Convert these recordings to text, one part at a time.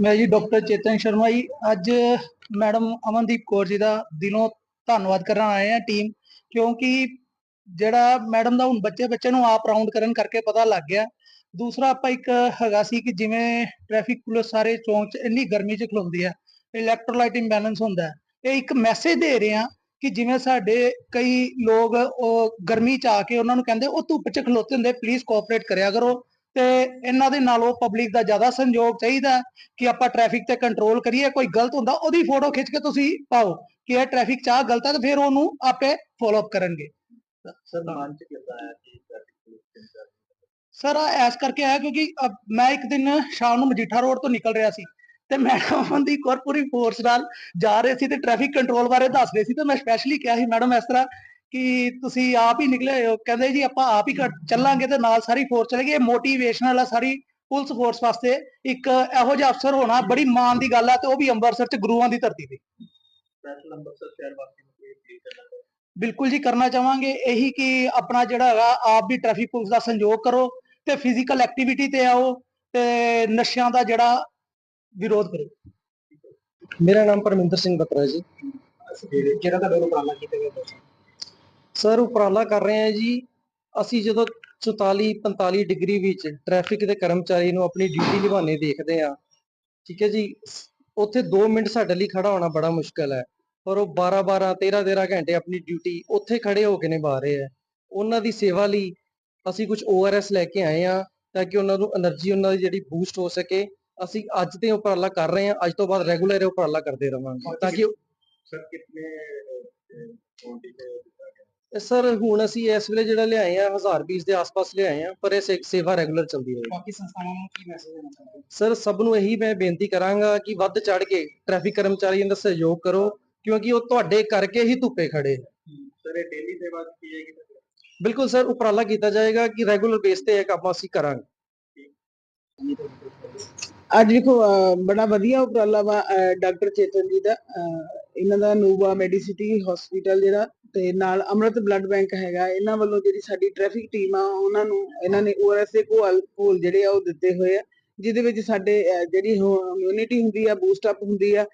ਮੈਂ ਜੀ ਡਾਕਟਰ ਚੇਤਨ ਸ਼ਰਮਾ ਜੀ। ਅੱਜ ਮੈਡਮ ਅਮਨਦੀਪ ਕੌਰ ਜੀ ਦਾ ਦਿਲੋਂ ਧੰਨਵਾਦ ਕਰਨ ਆਏ ਆ ਟੀਮ ਕਿਉਂਕਿ ਜਿਹੜਾ ਮੈਡਮ ਦਾ ਹੁਣ ਬੱਚੇ ਬੱਚੇ ਨੂੰ ਆਪ ਰਾਉਂਡ ਕਰਨ ਕਰਕੇ ਪਤਾ ਲੱਗ ਗਿਆ। ਦੂਸਰਾ ਆਪਾਂ ਇੱਕ ਹੈਗਾ ਸੀ ਕਿ ਜਿਵੇਂ ਟ੍ਰੈਫਿਕ ਪੁਲਿਸ ਸਾਰੇ ਚੌਂਕ 'ਚ ਇੰਨੀ ਗਰਮੀ 'ਚ ਖਲੋਂਦੀ ਆ ਇਲੈਕਟ੍ਰੋਲਾਈਟ ਇੰਬੈਲੈਂਸ ਹੁੰਦਾ ਹੈ। ਇਹ ਇੱਕ ਮੈਸੇਜ ਦੇ ਰਹੇ ਆ ਕਿ ਜਿਵੇਂ ਸਾਡੇ ਕਈ ਲੋਕ ਉਹ ਗਰਮੀ 'ਚ ਆ ਕੇ ਉਹਨਾਂ ਨੂੰ ਕਹਿੰਦੇ, ਉਹ ਧੁੱਪ 'ਚ ਖਲੋਤੇ ਹੁੰਦੇ ਪਲੀਜ਼ ਕੋਆਪਰੇਟ ਕਰਿਆ ਕਰੋ। ਤੇ ਇਹਨਾਂ ਦੇ ਨਾਲੋਂ ਪਬਲਿਕ ਦਾ ਜ਼ਿਆਦਾ ਸੰਯੋਗ ਚਾਹੀਦਾ ਕਿ ਆਪਾਂ ਟ੍ਰੈਫਿਕ ਤੇ ਕੰਟਰੋਲ ਕਰੀਏ ਕੋਈ ਗਲਤ ਹੁੰਦਾ ਉਹਦੀ ਫੋਟੋ ਖਿੱਚ ਕੇ ਤੁਸੀਂ ਪਾਓ ਕਿ ਇਹ ਟ੍ਰੈਫਿਕ 'ਚ ਆ ਗਲਤ ਹੈ ਤੇ ਫਿਰ ਉਹਨੂੰ ਆਪੇ ਫੋਲੋ ਅਪ ਕਰਨਗੇ। ਸਰ ਮਨ ਚ ਕਿੱਦਾਂ ਆਇਆ ਕਿ ਸਰ ਐਸ ਕਰਕੇ ਆਇਆ ਕਿਉਂਕਿ ਮੈਂ ਇੱਕ ਦਿਨ ਸ਼ਾਮ ਨੂੰ ਮਜੀਠਾ ਰੋਡ ਤੋਂ ਨਿਕਲ ਰਿਹਾ ਸੀ ਤੇ ਮੈਡਮ ਅਮਨਦੀਪ ਕੌਰ ਪੂਰੀ ਫੋਰਸ ਨਾਲ ਜਾ ਰਹੇ ਸੀ ਤੇ ਟ੍ਰੈਫਿਕ ਕੰਟਰੋਲ ਬਾਰੇ ਦੱਸ ਰਹੇ ਸੀ ਤੇ ਮੈਂ ਸਪੈਸ਼ਲੀ ਕਿਹਾ ਸੀ ਮੈਡਮ ਇਸ ਤਰ੍ਹਾਂ ਕਿ ਤੁਸੀਂ ਆਪ ਹੀ ਨਿਕਲੇ ਹੋਏ ਹੋ। ਕਹਿੰਦੇ ਜੀ ਆਪਾਂ ਆਪ ਹੀ ਚੱਲਾਂਗੇ ਤੇ ਨਾਲ ਸਾਰੀ ਫੋਰਸ ਚਲੇਗੀ। ਇਹ ਮੋਟੀਵੇਸ਼ਨਲ ਆ ਸਾਰੀ ਪੁਲਿਸ ਫੋਰਸ ਵਾਸਤੇ ਇੱਕ ਇਹੋ ਜਿਹਾ ਅਫਸਰ ਹੋਣਾ ਬੜੀ ਮਾਣ ਦੀ ਗੱਲ ਆ ਤੇ ਉਹ ਵੀ ਅੰਮ੍ਰਿਤਸਰ ਚ ਗੁਰੂਆਂ ਦੀ ਧਰਤੀ ਤੇ। ਬਿਲਕੁਲ ਜੀ ਕਰਨਾ ਚਾਹਾਂਗੇ। ਇਹੀ ਕਿ ਆਪਣਾ ਜਿਹੜਾ ਹੈਗਾ ਆਪ ਵੀ ਟ੍ਰੈਫਿਕ ਪੁਲਿਸ ਦਾ ਸੰਯੋਗ ਕਰੋ ਤੇ ਫਿਜ਼ੀਕਲ ਐਕਟੀਵਿਟੀ ਤੇ ਆਓ ਤੇ ਨਸ਼ਿਆਂ ਦਾ ਜਿਹੜਾ ਵਿਰੋਧ ਕਰੋ। ਮੇਰਾ ਨਾਮ ਪਰਮਿੰਦਰ ਸਿੰਘ ਬਤਰਾ ਜੀ। ਜਿਹੜਾ ਤੁਹਾਡੇ ਉਪਰਾਲਾ ਕੀਤਾ ਗਿਆ? ਸਰ ਉਪਰਾਲਾ ਕਰ ਰਹੇ ਹਾਂ ਜੀ। ਅਸੀਂ ਜਦੋਂ 44 45 ਡਿਗਰੀ ਵਿੱਚ ਟ੍ਰੈਫਿਕ ਦੇ ਕਰਮਚਾਰੀ ਨੂੰ ਆਪਣੀ ਡਿਊਟੀ ਨਿਭਾਉਣੇ ਦੇਖਦੇ ਆ ਠੀਕ ਹੈ ਜੀ ਉੱਥੇ 2 ਮਿੰਟ ਸਾਡੇ ਲਈ ਖੜਾ ਹੋਣਾ ਬੜਾ ਮੁਸ਼ਕਲ ਹੈ। ਪਰ ਉਹ 12 12 13 13 ਘੰਟੇ ਆਪਣੀ ਡਿਊਟੀ ਉੱਥੇ ਖੜੇ ਹੋ ਕੇ ਨਿਭਾ ਰਹੇ ਆ ਉਹਨਾਂ ਦੀ ਸੇਵਾ ਲਈ ਅਸੀਂ ਕੁਝ ORS ਲੈ ਕੇ ਆਏ ਆ ਤਾਂ ਕਿ ਉਹਨਾਂ ਨੂੰ એનર્ਜੀ ਉਹਨਾਂ ਦੀ ਜਿਹੜੀ ਬੂਸਟ ਹੋ ਸਕੇ। ਅਸੀਂ ਅੱਜ ਤੇ ਉਪਰਾਲਾ ਕਰ ਰਹੇ ਆ ਅੱਜ ਤੋਂ ਬਾਅਦ ਰੈਗੂਲਰ ਉਪਰਾਲਾ ਕਰਦੇ ਰਵਾਂਗੇ ਤਾਂ ਕਿ ਸਰ ਕਿੰਨੇ ਕੁਆਂਟੀ ਤੇ ਸਰ ਹੁਣ ਅਸੀਂ ਇਸ ਵੇਲੇ ਜਿਹੜਾ ਲਿਆਏ ਆ 1000 ਪੀਸ ਦੇ ਆਸ-ਪਾਸ ਲਿਆਏ ਆ ਪਰ ਇਹ ਸੇ- ਸੇਵਾ ਰੈਗੂਲਰ ਚੱਲਦੀ ਰਹੇ ਬਾਕੀ ਸੰਸਥਾਵਾਂ ਨੂੰ ਕੀ ਮੈਸੇਜ ਦੇਣਾ ਚਾਹੁੰਦੇ ਹੋ ਸਰ ਸਭ ਨੂੰ ਇਹੀ ਮੈਂ ਬੇਨਤੀ ਕਰਾਂਗਾ ਕਿ ਵੱਧ ਚੜ ਕੇ ਟ੍ਰੈਫਿਕ ਕਰਮਚਾਰੀਆਂ ਦਾ ਸਹਿਯੋਗ ਕਰੋ ਕਿਉਂਕਿ ਉਹ ਤੁਹਾਡੇ ਕਰਕੇ ਹੀ ਧੁੱਪੇ ਖੜੇ। ਹੈ। ਸਰ ਇਹ ਡੇਲੀ ਸੇਵਾ ਕੀ ਹੈ ਕਿ ਬਿਲਕੁਲ ਸਰ ਉਪਰਾਲਾ ਕੀਤਾ ਜਾਏਗਾ ਕਿ ਰੈਗੂਲਰ ਬੇਸ ਤੇ ਇਹ ਕੰਮ ਅਸੀਂ ਕਰਾਂਗੇ। ਅੱਜ ਦੇਖੋ ਅਹ ਬੜਾ ਵਧੀਆ ਉਪਰਾਲਾ ਵਾ ਡਾਕਟਰ ਚੇਤਨ ਜੀ ਦਾ। ਅਹ ਇਹਨਾਂ ਦਾ ਨੂਵਾ ਮੈਡੀਸਿਟੀ ਹਸਪੀਟਲ ਜਿਹੜਾ ਤੇ ਨਾਲ ਅਮਰਤ ਬਲੱਡ ਬੈਂਕ ਹੈਗਾ, ਇਹਨਾਂ ਵੱਲੋਂ ਜਿਹੜੀ ਸਾਡੀ ਟ੍ਰੈਫਿਕ ਟੀਮ ਆ, ਉਹਨਾਂ ਨੂੰ, ਇਹਨਾਂ ਨੇ ਓਆਰਐਸ ਦੇ ਕੋਲ ਕੋਲ ਜਿਹੜੇ ਆ, ਉਹ ਦਿੱਤੇ ਹੋਏ ਆ, ਜਿਹਦੇ ਵਿੱਚ ਸਾਡੇ ਜਿਹੜੀ ਇਮਿਊਨਿਟੀ ਹੁੰਦੀ ਆ ਬੂਸਟ ਅਪ ਹੁੰਦੀ ਆ,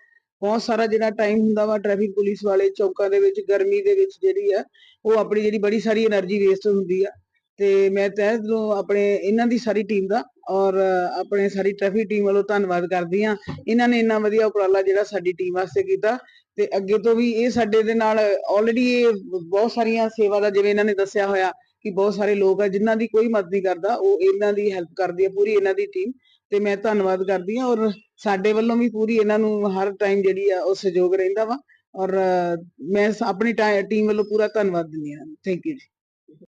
ਬਹੁਤ ਸਾਰਾ ਜਿਹੜਾ ਟਾਈਮ ਹੁੰਦਾ ਵਾ ਟ੍ਰੈਫਿਕ ਪੁਲਿਸ ਵਾਲੇ ਚੌਕਾਂ ਦੇ ਵਿੱਚ, ਗਰਮੀ ਦੇ ਵਿੱਚ ਜਿਹੜੀ ਆ, ਉਹ ਆਪਣੀ ਜਿਹੜੀ ਬੜੀ ਸਾਰੀ એનર્ਜੀ ਵੇਸਟ ਹੁੰਦੀ ਆ ਤੇ ਮੈਂ ਤਹਿ ਦਿਲੋਂ ਆਪਣੇ ਇਹਨਾਂ ਦੀ ਸਾਰੀ ਟੀਮ ਦਾ ਔਰ ਆਪਣੇ ਸਾਰੀ ਟ੍ਰੈਫਿਕ ਟੀਮ ਵੱਲੋਂ ਧੰਨਵਾਦ ਕਰਦੀ ਆ ਇਹਨਾਂ ਨੇ ਇੰਨਾ ਵਧੀਆ ਉਪਰਾਲਾ ਜਿਹੜਾ ਸਾਡੀ ਟੀਮ ਵਾਸਤੇ ਕੀਤਾ ਤੇ ਅੱਗੇ ਤੋਂ ਵੀ ਇਹ ਸਾਡੇ ਦੇ ਨਾਲ ਆਲਰੇਡੀ ਇਹ ਬਹੁਤ ਸਾਰੀਆਂ ਸੇਵਾ ਦਾ ਜਿਵੇਂ ਇਹਨਾਂ ਨੇ ਦੱਸਿਆ ਹੋਇਆ ਕਿ ਬਹੁਤ ਸਾਰੇ ਲੋਕ ਆ ਜਿਨ੍ਹਾਂ ਦੀ ਕੋਈ ਮਦਦ ਨਹੀਂ ਕਰਦਾ, ਉਹ ਇਹਨਾਂ ਦੀ ਹੈਲਪ ਕਰਦੀ ਹੈ ਪੂਰੀ ਇਹਨਾਂ ਦੀ ਟੀਮ ਤੇ ਮੈਂ ਧੰਨਵਾਦ ਕਰਦੀ ਹਾਂ ਔਰ ਸਾਡੇ ਵੱਲੋਂ ਵੀ ਪੂਰੀ ਇਹਨਾਂ ਨੂੰ ਹਰ ਟਾਈਮ ਜਿਹੜੀ ਆ ਉਹ ਸਹਿਯੋਗ ਰਹਿੰਦਾ ਵਾ ਔਰ ਮੈਂ ਆਪਣੀ ਟੀਮ ਵੱਲੋਂ ਪੂਰਾ ਧੰਨਵਾਦ ਦਿੰਦੀ ਹਾਂ। ਥੈਂਕ ਯੂ ਜੀ।